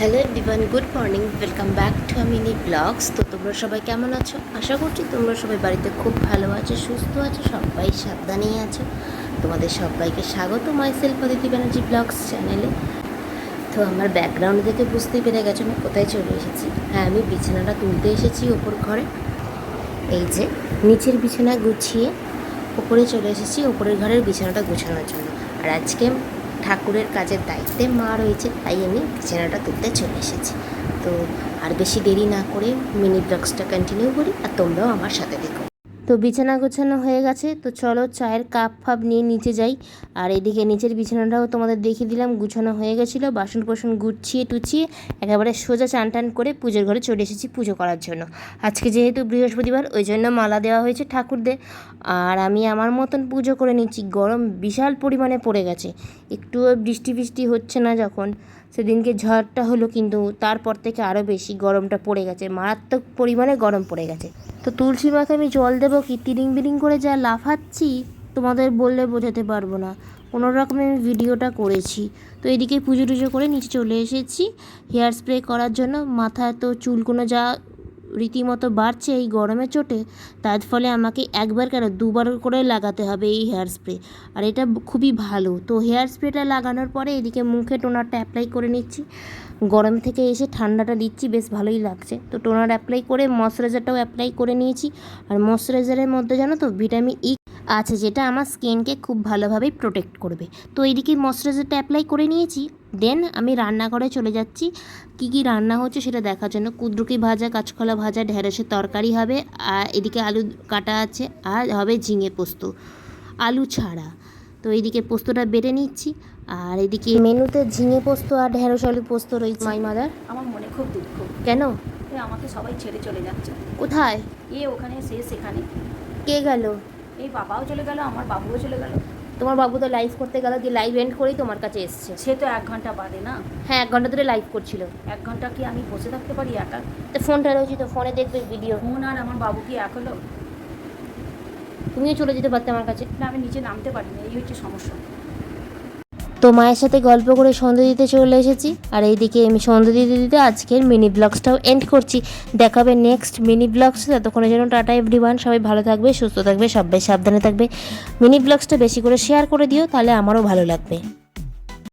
Hello everyone, good morning, welcome back to mini blogs. তো তোমরা সবাই কেমন আছো? আশা করছি তোমরা সবাই বাড়িতে খুব ভালো আছো, সুস্থ আছো, সবাই সাবধানেই আছো। তোমাদের সবাইকে স্বাগত myself Aditi Banerjee blogs চ্যানেলে। তো আমার ব্যাকগ্রাউন্ড দেখে বুঝতেই পেরে গেছো আমি কোথায় চলে এসেছি। হ্যাঁ আমি বিছানাটা তুলতে এসেছি ওপর ঘরে। এই যে, নিচের বিছানা গুছিয়ে ওপরে চলে এসেছি, ওপরের ঘরের বিছানাটা গুছানোর জন্য। আর আজকে ঠাকুরের কাজের দায়িত্বে মা রয়েছে, তাই আমি বিছানাটা তুলতে চলে এসেছি। তো আর বেশি দেরি না করে মিনি ব্লগসটা কন্টিনিউ করি, আর তোমরাও আমার সাথে দেখো তো বিছানা গোছানো হয়ে গেছে, তো চলো চায়ের কাপ ফাপ নিয়ে নিচে যাই। আর এদিকে নিচের বিছানাটাও তোমাদের দেখিয়ে দিলাম, গুছানো হয়ে গেছিল বাসন কোসন গুছিয়ে টুছিয়ে একেবারে সোজা চান টান করে পুজোর ঘরে চলে এসেছি পুজো করার জন্য। আজকে যেহেতু বৃহস্পতিবার, ওই জন্য মালা দেওয়া হয়েছে ঠাকুরদের। আর আমি আমার মতন পুজো করে নিচ্ছি, গরম বিশাল পরিমাণে পড়ে গেছে। একটুও বৃষ্টি বৃষ্টি হচ্ছে না যখন। সেদিনকে ঝড়টা হলো কিন্তু তারপর থেকে আরও বেশি গরমটা পড়ে গেছে, মারাত্মক পরিমাণে গরম পড়ে গেছে। তো তুলসী মাকে আমি জল দেবো কি, তিরিং বিরিং করে যা লাফাচ্ছি তোমাদের বললে বোঝাতে পারব না। কোনো রকমে আমি ভিডিওটা করেছি। তো এদিকে পুজো টুজো করে নিচে চলে এসেছি। হেয়ার স্প্রে করার জন্য মাথায় তো চুল কোনো যা রীতিমতো বাড়ছে এই গরমে চোটে, তার ফলে আমাকে একবার কেন দুবার করে লাগাতে হবে এই হেয়ার স্প্রে। আর এটা খুবই ভালো। তো হেয়ার স্প্রেটা লাগানোর পরে এদিকে মুখে টোনারটা অ্যাপ্লাই করে নিচ্ছি। গরম থেকে এসে ঠান্ডাটা দিচ্ছি, বেশ ভালোই লাগছে। তো টোনার অ্যাপ্লাই করে ময়শ্চারাইজারটাও অ্যাপ্লাই করে নিয়েছি। আর ময়শ্চারাইজারের মধ্যে জানো তো, ভিটামিন ই আছে যেটা আমার স্কিনকে খুব ভালোভাবেই প্রোটেক্ট করবে। তো এইদিকে ময়শ্চারাইজারটা অ্যাপ্লাই করে নিয়েছি। দেন আমি রান্নাঘরে চলে যাচ্ছি। কি কি রান্না হচ্ছে সেটা দেখার জন্য। কুদ্রুকি ভাজা কাঁচকলা ভাজা ঢেঁড়সের তরকারি হবে। আর এদিকে আলু কাটা আছে। আর হবে ঝিঙে পোস্ত। আলু ছাড়া। তো এইদিকে পোস্তটা বেটে নিচ্ছি। আর এদিকে মেনুতে ঝিঙে পোস্ত আর ঢেঁড়স আলু পোস্ত রয়েছে। মাই মাদার আমার মনে খুব দুঃখ। কেন? এ আমাকে সবাই ছেড়ে চলে যাচ্ছে। কোথায়? এ ওখানে সে সেখানে। কে গেল? এই বাবাও চলে গেল আমার বাবুও চলে গেল। তোমার বাবু তো লাইভ করতে গেল দিয়ে লাইভ এন্ড করেই তোমার কাছে এসছে। সে তো এক ঘণ্টা বাদে না? হ্যাঁ এক ঘণ্টা ধরে লাইভ করছিল। এক ঘণ্টা কি আমি বসে থাকতে পারি একা? তো ফোনটা রয়েছে তো ফোনে দেখবে ভিডিও ফোন আর আমার বাবু কি এক হলো? তুমিও চলে যেতে পারতে আমার কাছে। না আমি নিচে নামতে পারি না এই হচ্ছে সমস্যা। তো মায়ের সাথে গল্প করে সন্ধ্যে দিতে চলে এসেছি। আর এইদিকে আমি সন্ধ্যে দিতে দিতে আজকের মিনি ব্লগসটাও এন্ড করছি। দেখাবে নেক্সট মিনি ব্লগস ততক্ষণের জন্য টাটা এভরিওয়ান সবাই ভালো থাকবে, সুস্থ থাকবে, সবাই সাবধানে থাকবে। মিনি ব্লগসটা বেশি করে শেয়ার করে দিও, তাহলে আমারও ভালো লাগবে।